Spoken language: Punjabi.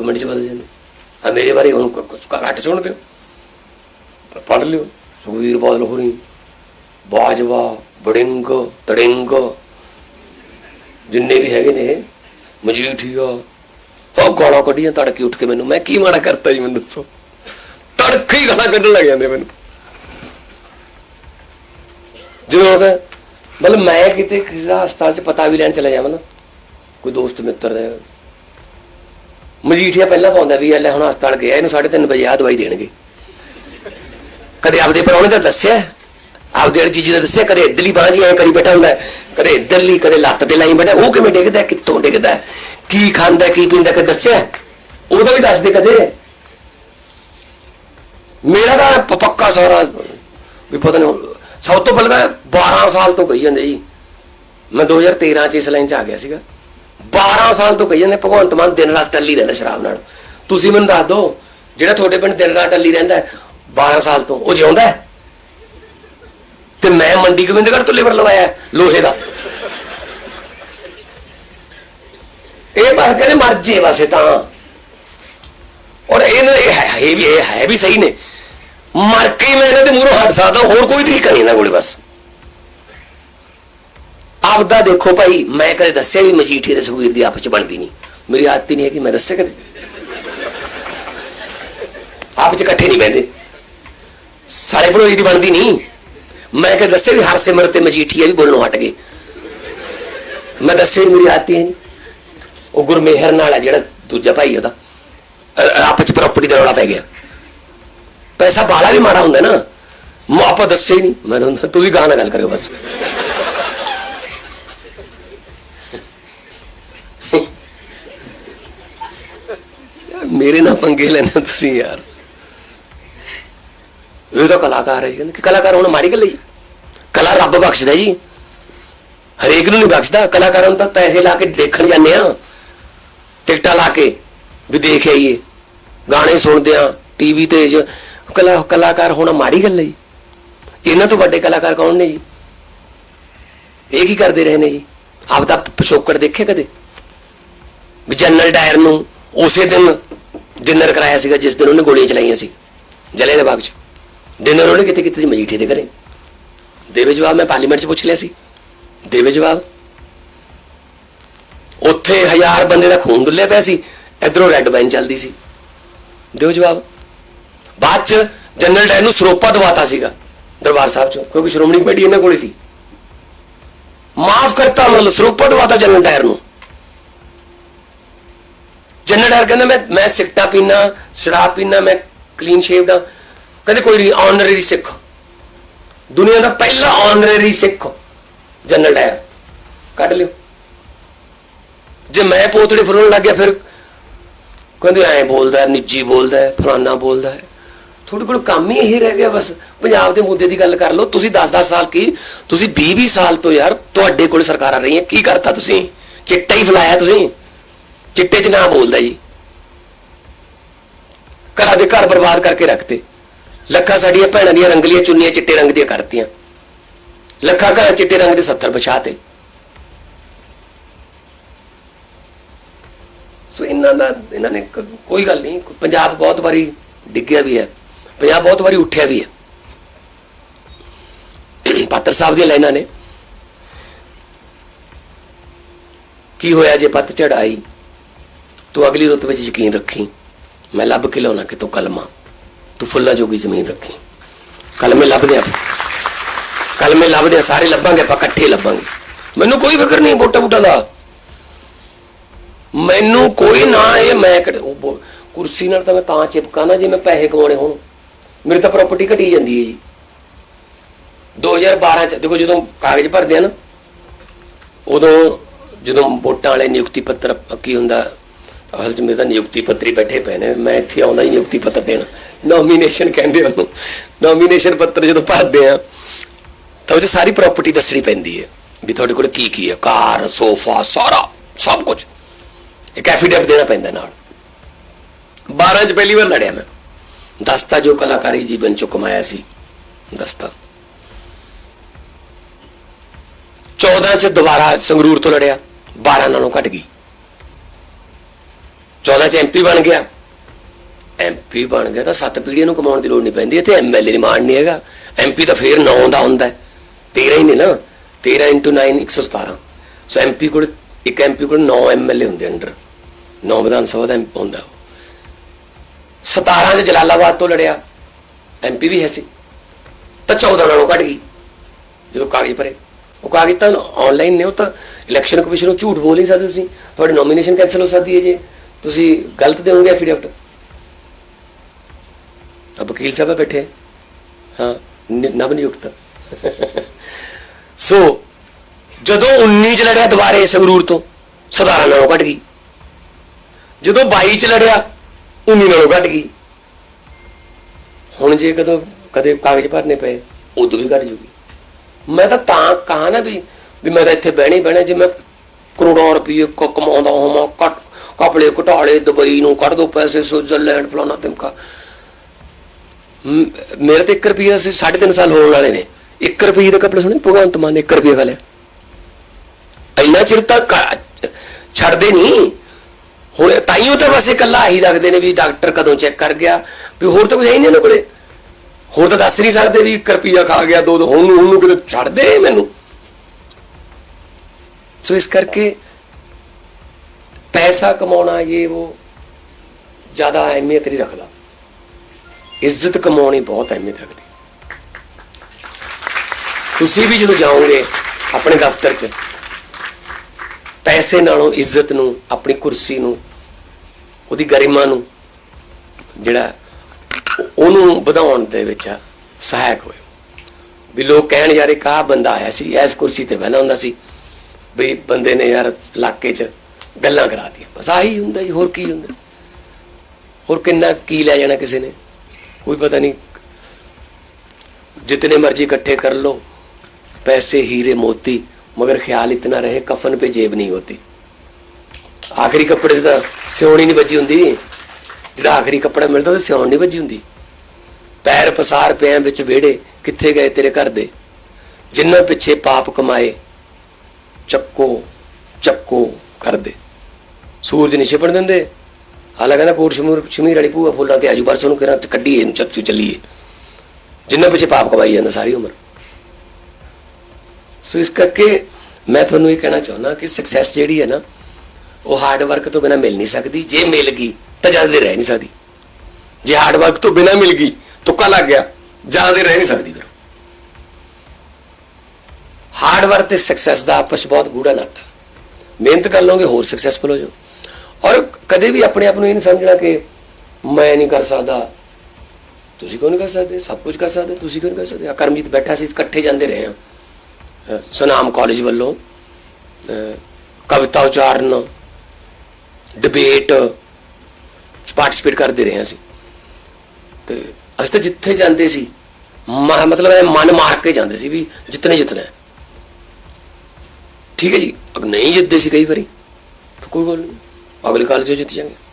ਇੱਕ ਮਿੰਟ ਚ ਬਦਲ ਜਾਂਦੇ। ਆ ਮੇਰੇ ਬਾਰੇ ਹੁਣ ਕੁ- ਘੱਟ ਸੁਣਦੇ ਹੋ। ਪੜ੍ਹ ਲਿਓ। ਸੁਖਵੀਰ ਬਾਦਲ ਹੋਰੀ, ਬਾਜਵਾ ਬੜਿੰਗ ਤੜਿੰਗ, ਜਿੰਨੇ ਵੀ ਹੈਗੇ ਨੇ, ਮਜੀਠੀਆ ਉਹ ਗਾਲਾਂ ਕੱਢੀਆਂ ਤੜਕੇ ਉੱਠ ਕੇ ਮੈਨੂੰ। ਮੈਂ ਕੀ ਮਾੜਾ ਕਰਤਾ ਜੀ, ਮੈਨੂੰ ਦੱਸੋ। ਤੜਕੇ ਹੀ ਗਾਲਾਂ ਕੱਢਣ ਲੱਗ ਜਾਂਦੇ ਮੈਨੂੰ। ਜਦੋਂ ਹੋ ਮਤਲਬ ਮੈਂ ਕਿਤੇ ਕਿਸੇ ਦਾ ਹਸਪਤਾਲ ਚ ਪਤਾ ਵੀ ਲੈਣ ਚਲਾ ਜਾਵਾਂ ਨਾ, ਕੋਈ ਦੋਸਤ ਮਿੱਤਰ ਦੇ ਮਜੀਠੀਆ ਪਹਿਲਾਂ ਪਾਉਂਦਾ ਵੀ ਇਹ ਲੈ ਹੁਣ ਹਸਪਤਾਲ ਗਿਆ, ਇਹਨੂੰ 3:30 ਵਜੇ ਆ ਦਵਾਈ ਦੇਣਗੇ। ਕਦੇ ਆਪਦੇ ਪਰੌਣੇ ਦਾ ਦੱਸਿਆ, ਆਪਦੇ ਵਾਲੀ ਚੀਜ਼ ਦਾ ਦੱਸਿਆ, ਕਦੇ ਇਧਰਲੀ ਬਾਂਹ ਜੀ ਐ ਕਰੀ ਬੈਠਾ ਹੁੰਦਾ, ਕਦੇ ਇਧਰਲੀ, ਕਦੇ ਲੱਤ ਤੇ ਲਾਈ ਬੈਠਾ, ਉਹ ਕਿਵੇਂ ਡਿੱਗਦਾ, ਕਿੱਥੋਂ ਡਿੱਗਦਾ, ਕੀ ਖਾਂਦਾ, ਕੀ ਪੀਂਦਾ, ਕਦੇ ਦੱਸਿਆ? ਉਹਦਾ ਵੀ ਦੱਸਦੇ ਕਦੇ। ਮੇਰਾ ਤਾਂ ਪੱਕਾ ਸਾਰਾ ਵੀ ਪਤਾ ਨਹੀਂ, ਸਭ ਤੋਂ ਪਹਿਲਾਂ ਤਾਂ 12 ਸਾਲ ਤੋਂ ਕਹੀ ਜਾਂਦੇ ਜੀ। ਮੈਂ 2013 ਚ ਇਸ ਲਾਈਨ ਚ ਆ ਗਿਆ ਸੀਗਾ। 12 ਸਾਲ ਤੋਂ ਕਹੀ ਜਾਂਦੇ ਭਗਵੰਤ ਮਾਨ ਦਿਨ ਰਾਤ ਟੱਲੀ ਰਹਿੰਦਾ ਸ਼ਰਾਬ ਨਾਲ। ਤੁਸੀਂ ਮੈਨੂੰ ਦੱਸ ਦਿਓ ਜਿਹੜਾ ਤੁਹਾਡੇ ਪਿੰਡ ਦਿਨ ਰਾਤ ਟੱਲੀ ਰਹਿੰਦਾ ਹੈ, 12 ਸਾਲ ਤੋਂ ਉਹ ਜਿਉਂਦਾ ਹੈ? ਤੇ ਮੈਂ ਮੰਡੀ ਗੋਬਿੰਦਗੜ੍ਹ ਤੋਂ ਲੇਬਰ ਲਵਾਇਆ ਲੋਹੇ ਦਾ। ਇਹ ਬਸ ਕਹਿੰਦੇ ਮਰ ਜੇ ਵਸੇ ਤਾਂ। ਔਰ ਇਹਨਾਂ ਇਹ ਹੈ ਵੀ ਇਹ ਹੈ ਵੀ ਸਹੀ ਨੇ। ਮਰ ਕੇ ਮੈਂ ਇਹਨਾਂ ਦੇ ਮੂਹਰੋਂ ਹਟ ਸਕਦਾ ਹੋਰ ਕੋਈ ਤਰੀਕਾ ਨਹੀਂ ਇਹਨਾਂ ਕੋਲੇ ਬਸ। ਆਪਦਾ ਦੇਖੋ ਭਾਈ, ਮੈਂ ਕਦੇ ਦੱਸਿਆ ਵੀ ਮਜੀਠੀ ਤੇ ਸੁਖਵੀਰ ਦੀ ਆਪਸ ਚ ਬਣਦੀ ਨਹੀਂ। ਮੇਰੀ ਆਦਤ ਹੀ ਨਹੀਂ ਹੈ ਕਿ ਮੈਂ ਦੱਸਿਆ ਕਦੇ। ਆਪ ਚ ਇਕੱਠੇ ਨਹੀਂ ਬਹਿੰਦੇ। ਸਾਰੇ ਭਰੋਈ ਦੀ ਬਣਦੀ ਨਹੀਂ। ਮੈਂ ਕਦੇ ਦੱਸਿਆ ਵੀ ਹਰ ਹਰਸਿਮਰਤ ਤੇ ਮਜੀਠੀ ਆ ਵੀ ਬੋਲਣੋਂ ਹਟ ਗਏ। ਮੈਂ ਦੱਸਿਆ ਹੀ ਮੇਰੀ ਆਦਤ ਹੈ ਨਹੀਂ। ਉਹ ਗੁਰਮੇਹਰ ਨਾਲ ਹੈ ਜਿਹੜਾ ਦੂਜਾ ਭਾਈ ਉਹਦਾ। ਅ- ਆਪਸ ਚ ਪ੍ਰਾਪਰਟੀ ਦਾ ਰੌਲਾ ਪੈ ਗਿਆ। ਪੈਸਾ ਬਾਲਾ ਵੀ ਮਾੜਾ ਹੁੰਦਾ ਨਾ। ਮੈਂ ਆਪਾਂ ਦੱਸਿਆ ਹੀ ਨਹੀਂ। ਮੈਂ ਤੁਹਾਨੂੰ ਤੁਸੀਂ ਗਾਣਾ ਗੱਲ ਕਰਿਓ ਬਸ। ਮੇਰੇ ਨਾਲ ਪੰਗੇ ਲੈਣਾ ਤੁਸੀਂ ਯਾਰ। ਇਹ ਤਾਂ ਕਲਾਕਾਰ ਹੈ ਕਹਿੰਦੇ ਕਿ ਕਲਾਕਾਰ ਹੋਣਾ ਮਾੜੀ ਗੱਲ ਹੈ ਜੀ। ਕਲਾ ਰੱਬ ਬਖਸ਼ਦਾ ਜੀ। ਹਰੇਕ ਨੂੰ ਨਹੀਂ ਬਖਸ਼ਦਾ। ਕਲਾਕਾਰਾਂ ਨੂੰ ਤਾਂ ਪੈਸੇ ਲਾ ਕੇ ਦੇਖਣ ਜਾਂਦੇ ਆ ਟਿਕਟਾਂ ਲਾ ਕੇ ਵੀ ਦੇਖ ਆਈਏ। ਗਾਣੇ ਸੁਣਦੇ ਆ ਟੀਵੀ ਤੇ ਕਲਾ, ਕਲਾਕਾਰ ਹੋਣਾ ਮਾੜੀ ਗੱਲ ਹੈ ਜੀ। ਇਹਨਾਂ ਤੋਂ ਵੱਡੇ ਕਲਾਕਾਰ ਕੌਣ ਨੇ ਜੀ? ਇਹ ਕੀ ਕਰਦੇ ਰਹੇ ਨੇ ਜੀ? ਆਪ ਦਾ ਪਿਛੋਕੜ ਦੇਖੇ ਕਦੇ? ਵੀ ਜਨਰਲ ਡਾਇਰ ਨੂੰ ਉਸੇ ਦਿਨ ਡਿਨਰ ਕਰਾਇਆ ਸੀਗਾ, ਜਿਸ ਦਿਨ ਉਹਨੇ ਗੋਲੀਆਂ ਚਲਾਈਆਂ ਸੀ ਜਲੇ ਦੇ ਬਾਗ 'ਚ। ਡਿਨਰ ਉਹਨੇ ਕਿਤੇ ਕਿਤੇ ਸੀ ਮਜੀਠੇ ਦੇ ਘਰੇ। ਦੇਵੇ ਜਵਾਬ ਮੈਂ ਪਾਰਲੀਮੈਂਟ 'ਚ ਪੁੱਛ ਲਿਆ ਸੀ। ਦੇਵੇ ਜਵਾਬ, ਉੱਥੇ ਹਜ਼ਾਰ ਬੰਦੇ ਦਾ ਖੂਨ ਡੁੱਲਿਆ ਪਿਆ ਸੀ, ਇਧਰੋਂ ਰੈੱਡ ਵਾਈਨ ਚੱਲਦੀ ਸੀ। ਦਿਓ ਜਵਾਬ, ਬਾਅਦ 'ਚ ਜਨਰਲ ਡਾਇਰ ਨੂੰ ਸਰੋਪਾ ਦਵਾਤਾ ਸੀਗਾ, ਦਰਬਾਰ ਸਾਹਿਬ 'ਚੋਂ, ਕਿਉਂਕਿ ਸ਼੍ਰੋਮਣੀ ਕਮੇਟੀ ਇਹਨਾਂ ਕੋਲੇ ਸੀ। ਮਾਫ ਕਰਤਾ ਮਤਲਬ, ਸਰੋਪਾ ਦਵਾਤਾ ਜਨਰਲ ਡਾਇਰ ਨੂੰ। ਜਨਰਲ ਡਾਇਰ ਕਹਿੰਦਾ ਮੈਂ ਮੈਂ ਸਿੱਟਾ ਪੀਣਾ ਸ਼ਰਾਬ ਪੀਣਾ ਮੈਂ ਕਲੀਨ ਸ਼ੇਵਡ ਆ ਕਹਿੰਦੇ ਕੋਈ ਨਹੀਂ ਸਿੱਖ। ਦੁਨੀਆ ਦਾ ਪਹਿਲਾ ਆਨਰਰੀ ਸਿੱਖ। ਜਨਰਲ ਡਾਇਰ ਕੱਢ ਲਿਓ। ਜੇ ਮੈਂ ਪੋਤੜੇ ਫਰੋਣ ਲੱਗ ਗਿਆ ਫਿਰ ਕਹਿੰਦੇ ਐਂ ਬੋਲਦਾ, ਨਿੱਜੀ ਬੋਲਦਾ ਫਲਾਨਾ ਬੋਲਦਾ ਤੁਹਾਡੇ ਕੋਲ ਕੰਮ ਹੀ ਇਹ ਰਹਿ ਗਿਆ ਬਸ। ਪੰਜਾਬ ਦੇ ਮੁੱਦੇ ਦੀ ਗੱਲ ਕਰ ਲਓ। ਤੁਸੀਂ 10-10 ਸਾਲ ਕੀ, ਤੁਸੀਂ 20-20 ਸਾਲ ਤੋਂ ਯਾਰ ਤੁਹਾਡੇ ਕੋਲ ਸਰਕਾਰਾਂ ਰਹੀਆਂ। ਕੀ ਕਰਤਾ ਤੁਸੀਂ? ਚਿੱਟਾ ਹੀ ਫਲਾਇਆ ਤੁਸੀਂ। ਚਿੱਟੇ 'ਚ ਨਾ ਬੋਲਦਾ ਜੀ। ਘਰਾਂ ਦੇ ਘਰ ਬਰਬਾਦ ਕਰਕੇ ਰੱਖਤੇ। ਲੱਖਾਂ ਸਾਡੀਆਂ ਭੈਣਾਂ ਦੀਆਂ ਰੰਗਲੀਆਂ ਚੁੰਨੀਆਂ ਚਿੱਟੇ ਰੰਗ ਦੀਆਂ ਕਰਤੀਆਂ। ਲੱਖਾਂ ਘਰਾਂ ਚਿੱਟੇ ਰੰਗ ਦੇ 70 ਵਿਛਾਤੇ। ਸੋ ਇਹਨਾਂ ਦਾ ਇਹਨਾਂ ਨੇ ਕੋਈ ਗੱਲ ਨਹੀਂ। ਪੰਜਾਬ ਬਹੁਤ ਵਾਰੀ ਡਿੱਗਿਆ ਵੀ ਹੈ। ਪੰਜਾਬ ਬਹੁਤ ਵਾਰੀ ਉੱਠਿਆ ਵੀ ਹੈ। ਪਾਤਰ ਸਾਹਿਬ ਦੀਆਂ ਲਾਈਨਾਂ ਨੇ। ਕੀ ਹੋਇਆ ਜੇ ਪੱਤ ਚੜਾਈ ਤੂੰ ਅਗਲੀ ਰੁੱਤ ਵਿੱਚ ਯਕੀਨ ਰੱਖੀ। ਮੈਂ ਲੱਭ ਕੇ ਲਿਆਉਣਾ ਕਿ ਤੂੰ ਕਲਮਾ। ਤੂੰ ਫੁੱਲਾਂ ਜੋਗੀ ਜ਼ਮੀਨ ਰੱਖੀ। ਕਲਮੇ ਲੱਭਦੇ ਆ। ਕਲਮੇ ਲੱਭਦੇ ਆ, ਸਾਰੇ ਲੱਭਾਂਗੇ, ਆਪਾਂ ਇਕੱਠੇ ਲੱਭਾਂਗੇ। ਮੈਨੂੰ ਕੋਈ ਫਿਕਰ ਨਹੀਂ ਬੋਟਾ ਬੂਟਾ ਦਾ। ਮੈਨੂੰ ਕੋਈ ਨਾ ਇਹ ਮੈਂ ਕੁਰਸੀ ਨਾਲ ਤਾਂ ਮੈਂ ਤਾਂ ਚਿਪਕਾ ਨਾ ਜੇ ਮੈਂ ਪੈਸੇ ਕਮਾਉਣੇ ਹੋਣ। ਮੇਰੀ ਤਾਂ ਪ੍ਰਾਪਰਟੀ ਘਟੀ ਜਾਂਦੀ ਹੈ ਜੀ। 2012 ਚ ਦੇਖੋ ਜਦੋਂ ਕਾਗਜ਼ ਭਰਦੇ ਆ ਨਾ, ਉਦੋਂ ਜਦੋਂ ਵੋਟਾਂ ਵਾਲੇ ਨਿਯੁਕਤੀ ਪੱਤਰ ਕੀ ਹੁੰਦਾ ਅਸਲ ਚ ਮੇਰੇ ਤਾਂ ਨਿਯੁਕਤੀ ਪੱਤਰੀ ਬੈਠੇ ਪਏ ਨੇ। ਮੈਂ ਇੱਥੇ ਆਉਂਦਾ ਹੀ ਨਿਯੁਕਤੀ ਪੱਤਰ ਦੇਣ। ਨੋਮੀਨੇਸ਼ਨ ਕਹਿੰਦੇ ਉਹਨੂੰ। ਨੋਮੀਨੇਸ਼ਨ ਪੱਤਰ ਜਦੋਂ ਭਰਦੇ ਆ, ਤਾਂ ਉਹ ਚ ਸਾਰੀ ਪ੍ਰਾਪਰਟੀ ਦੱਸਣੀ ਪੈਂਦੀ ਹੈ ਵੀ ਤੁਹਾਡੇ ਕੋਲ ਕੀ ਕੀ ਹੈ। ਕਾਰ, ਸੋਫਾ, ਸਾਰਾ, ਸਭ ਕੁਝ। ਇੱਕ ਐਫੀਡੈਵਿਟ ਦੇਣਾ ਪੈਂਦਾ ਨਾਲ। 12 ਚ ਪਹਿਲੀ ਵਾਰ ਲੜਿਆ ਮੈਂ। ਦਸਤਾ ਜੋ ਕਲਾਕਾਰੀ ਜੀਵਨ ਚ ਕਮਾਇਆ ਸੀ। ਦਸਤਾ। 14 ਚ ਦੁਬਾਰਾ ਸੰਗਰੂਰ ਤੋਂ ਲੜਿਆ। 12 ਨਾਲੋਂ ਘਟ ਗਈ। 14 ਚ ਐਮਪੀ ਬਣ ਗਿਆ। ਐਮਪੀ ਬਣ ਗਿਆ ਤਾਂ ਸੱਤ ਪੀੜ੍ਹੀਆਂ ਨੂੰ ਕਮਾਉਣ ਦੀ ਲੋੜ ਨਹੀਂ ਪੈਂਦੀ। ਇੱਥੇ ਐਮਐਲਏ ਦੀ ਮਾਣ ਨਹੀਂ ਹੈਗਾ। ਐਮਪੀ ਤਾਂ ਫੇਰ 9 ਦਾ ਹੁੰਦਾ ਹੈ। 13 ਹੀ ਨੇ ਨਾ। 13 9 117 ਸੋ ਐਮਪੀ ਕੋਲ, ਇੱਕ ਐਮਪੀ ਕੋਲ 9 ਐਮਐਲਏ ਹੁੰਦੇ ਅੰਡਰ 9 ਵਿਧਾਨ ਸਭਾ ਦਾ MP ਹੁੰਦਾ ਉਹ। 17 ਚ ਜਲਾਲਾਬਾਦ ਤੋਂ ਲੜਿਆ। ਐਮਪੀ ਵੀ ਹੈ ਸੀ। ਤਾਂ 14 ਨਾਲੋਂ ਘਟ ਗਈ। ਜਦੋਂ ਕਾਗਜ਼ ਭਰੇ। ਉਹ ਕਾਗਜ਼ ਤਾਂ ਆਨਲਾਈਨ ਨੇ। ਉਹ ਤਾਂ ਇਲੈਕਸ਼ਨ ਕਮਿਸ਼ਨ ਨੂੰ ਝੂਠ ਬੋਲ ਨਹੀਂ ਸਕਦੇ ਤੁਸੀਂ। ਤੁਹਾਡੀ ਨੋਮੀਨੇਸ਼ਨ ਕੈਨਸਲ ਹੋ ਸਕਦੀ ਹੈ ਜੇ। ਤੁਸੀਂ ਗਲਤ ਦੇਵੋਗੇ ਐਫੀਡੈਵਿਟ ਆ ਵਕੀਲ ਸਾਹਿਬ ਬੈਠੇ ਹਾਂ ਨਵ ਨਿਯੁਕਤ ਸੋ, ਜਦੋਂ 19 ਚ ਲੜਿਆ ਦੁਬਾਰੇ ਸੰਗਰੂਰ ਤੋਂ, ਸਧਾਰਨ ਨਾਲੋਂ ਘਟ ਗਈ। ਜਦੋਂ 22 ਚ ਲੜਿਆ 19 ਨਾਲੋਂ ਘਟ ਗਈ। ਹੁਣ ਜੇ ਕਦੋਂ, ਕਦੇ ਕਾਗਜ਼ ਭਰਨੇ ਪਏ, ਉਦੋਂ ਵੀ ਘਟ ਜੂਗੀ। ਮੈਂ ਤਾਂ ਤਾਂ ਕਹਾ ਨਾ ਵੀ ਵੀ ਮੈਂ ਤਾਂ ਇੱਥੇ ਬਹਿਣੇ ਬਹਿਣਾ, ਜੇ ਮੈਂ ਕਰੋੜਾਂ ਰੁਪਏ ਕਮਾਉਂਦਾ ਹੋਵਾਂ ਕੱਟ ਕਪੜੇ ਘਟਾਲੇ, ਦੁਬਈ ਨੂੰ ਕੱਢ ਦੋ ਪੈਸੇ, ਸਵਿਟਜ਼ਰਲੈਂਡ, ਫਲਾਣਾ ਤਿਮਕਾ। ਮੇਰੇ ਤੇ 1 ਰੁਪਿਆ ਸੀ 3.5 ਸਾਲ ਹੋਣ ਵਾਲੇ ਨੇ। 1 ਰੁਪਏ ਦੇ ਕੱਪੜੇ ਸੁਣੇ, ਭਗਵੰਤ ਮਾਨ 1 ਰੁਪਏ ਵਾਲੇ ਇੰਨਾ ਚਿਰ ਤੱਕ ਛੱਡਦੇ ਨਹੀਂ। ਹੁਣ ਤਾਈਓ ਤਾਂ ਬਸ ਇਕੱਲਾ ਆਹੀ ਰੱਖਦੇ ਨੇ ਵੀ ਡਾਕਟਰ ਕਦੋਂ ਚੈੱਕ ਕਰ ਗਿਆ, ਵੀ ਹੋਰ ਤਾਂ ਕੁਝ ਹੈ ਨਹੀਂ ਇਹਨਾਂ ਕੋਲੇ। ਹੋਰ ਤਾਂ ਦੱਸ ਨਹੀਂ ਸਕਦੇ ਵੀ 1 ਰੁਪਿਆ ਖਾ ਗਿਆ, ਦੋ ਦੋ, ਹੁਣ ਨੂੰ ਉਹਨੂੰ ਕਿਤੇ ਛੱਡ ਮੈਨੂੰ। ਸੋ ਇਸ ਕਰਕੇ ਪੈਸਾ ਕਮਾਉਣਾ ਇਹ ਉਹ ਜ਼ਿਆਦਾ ਅਹਿਮੀਅਤ ਨਹੀਂ ਰੱਖਦਾ। ਇੱਜ਼ਤ ਕਮਾਉਣੀ ਬਹੁਤ ਅਹਿਮੀਅਤ ਰੱਖਦੀ। ਤੁਸੀਂ ਵੀ ਜਦੋਂ ਜਾਓਗੇ ਆਪਣੇ ਦਫ਼ਤਰ 'ਚ, ਪੈਸੇ ਨਾਲੋਂ ਇੱਜ਼ਤ ਨੂੰ, ਆਪਣੀ ਕੁਰਸੀ ਨੂੰ, ਉਹਦੀ ਗਰਿਮਾ ਨੂੰ, ਜਿਹੜਾ ਉਹਨੂੰ ਵਧਾਉਣ ਦੇ ਵਿੱਚ ਸਹਾਇਕ ਹੋਏ ਵੀ ਲੋਕ ਕਹਿਣ, ਯਾਰ, ਇੱਕ ਆਹ ਬੰਦਾ ਆਇਆ ਸੀ, ਇਸ ਕੁਰਸੀ ਤੇ ਬਹਿੰਦਾ ਹੁੰਦਾ ਸੀ। ਵੀ ਬੰਦੇ ਨੇ ਯਾਰ ਇਲਾਕੇ 'ਚ ਗੱਲਾਂ ਕਰਾਤੀਆਂ ਬਸ ਆਹੀ ਹੁੰਦਾ ਜੀ ਹੋਰ ਕੀ ਹੁੰਦਾ ਹੋਰ ਕਿੰਨਾ ਕੀ ਲੈ ਜਾਣਾ ਕਿਸੇ ਨੇ ਕੋਈ ਪਤਾ ਨਹੀਂ जितने मर्जी इकट्ठे कर लो पैसे हीरे मोती मगर ख्याल इतना रहे कफन पे जेब नहीं होती ਆਖਰੀ ਕੱਪੜੇ ਤੇ ਤਾਂ ਸਿਉਣੀ ਨਹੀਂ ਵੱਜੀ ਹੁੰਦੀ ਜਿਹੜਾ ਆਖਰੀ ਕੱਪੜਾ ਮਿਲਦਾ ਉਹ ਸਿਉਣ ਨਹੀਂ ਵੱਜੀ ਹੁੰਦੀ ਪੈਰ ਪਸਾਰ ਪਿਆ ਵਿੱਚ ਵਿਹੜੇ ਕਿੱਥੇ ਗਏ ਤੇਰੇ ਘਰ ਦੇ ਜਿੰਨਾ ਪਿੱਛੇ ਪਾਪ ਕਮਾਏ ਚੱਕੋ ਚੱਕੋ ਕਰਦੇ ਸੂਰਜ ਨਹੀਂ ਛਿਪਣ ਦਿੰਦੇ। ਹਾਲਾ ਕਹਿੰਦਾ ਕੋਟ ਸ਼ਮੂਰ, ਸ਼ਮੀਰ ਵਾਲੀ ਭੂਆ ਫੁੱਲਾਂ ਤੇ ਆਜੂ ਪਰਸੋਂ ਨੂੰ ਕਿਹੜਾ ਕੱਢੀਏ, ਇਹਨੂੰ ਚੱਤੂ ਚੱਲੀਏ। ਜਿੰਨਾ ਪਿੱਛੇ ਪਾਪ ਕਮਾਈ ਜਾਂਦਾ, ਸਾਰੀ ਉਮਰ। ਸੋ ਇਸ ਕਰਕੇ ਮੈਂ ਤੁਹਾਨੂੰ ਇਹ ਕਹਿਣਾ ਚਾਹੁੰਦਾ ਕਿ ਸਕਸੈਸ ਜਿਹੜੀ ਹੈ ਨਾ, ਉਹ ਹਾਰਡ ਵਰਕ ਤੋਂ ਬਿਨਾ ਮਿਲ ਨਹੀਂ ਸਕਦੀ। ਜੇ ਮਿਲ ਗਈ, ਤਾਂ ਜ਼ਿਆਦਾ ਦੇਰ ਰਹਿ ਨਹੀਂ ਸਕਦੀ। ਜੇ ਹਾਰਡ ਵਰਕ ਤੋਂ ਬਿਨਾ ਮਿਲ ਗਈ, ਤੁੱਕਾ ਲੱਗ ਗਿਆ, ਜ਼ਿਆਦਾ ਦੇਰ ਰਹਿ ਨਹੀਂ ਸਕਦੀ ਫਿਰ। ਹਾਰਡ ਵਰਕ ਤੇ ਸਕਸੈਸ ਦਾ ਆਪਸ ਬਹੁਤ ਗੂੜਾ ਨਾਤਾ। ਮਿਹਨਤ ਕਰ ਲਓਗੇ, ਹੋਰ ਸਕਸੈਸਫੁਲ ਹੋ ਜਾਓ। ਔਰ ਕਦੇ ਵੀ ਆਪਣੇ ਆਪ ਨੂੰ ਇਹ ਨਹੀਂ ਸਮਝਣਾ ਕਿ ਮੈਂ ਨਹੀਂ ਕਰ ਸਕਦਾ। ਤੁਸੀਂ ਕਿਉਂ ਨਹੀਂ ਕਰ ਸਕਦੇ? ਸਭ ਕੁਝ ਕਰ ਸਕਦੇ? ਤੁਸੀਂ ਕਿਉਂ ਨਹੀਂ ਕਰ ਸਕਦੇ? ਆ ਕਰਮਜੀਤ ਬੈਠਾ ਸੀ, ਇਕੱਠੇ ਜਾਂਦੇ ਰਹੇ ਹਾਂ ਸੁਨਾਮ ਕਾਲਜ ਵੱਲੋਂ ਕਵਿਤਾ ਉਚਾਰਨ ਡਿਬੇਟ ਪਾਰਟਿਸਿਪੇਟ ਕਰਦੇ ਰਹੇ ਅਸੀਂ। ਤੇ ਅਸੀਂ ਤਾਂ ਜਿੱਥੇ ਜਾਂਦੇ ਸੀ, ਮ- ਮਤਲਬ ਇਹ ਮਨ ਮਾਰ ਕੇ ਜਾਂਦੇ ਸੀ ਵੀ ਜਿੱਤਨੇ ਜਿੱਤਣਾ ਠੀਕ ਹੈ ਜੀ? ਅਗ ਨਹੀਂ ਜਿੱਤਦੇ ਸੀ ਕਈ ਵਾਰੀ ਕੋਈ ਗੱਲ ਨਹੀਂ ਅਗਲੇ ਕਾਲ 'ਚ ਜਿੱਤ ਜਾਵਾਂਗੇ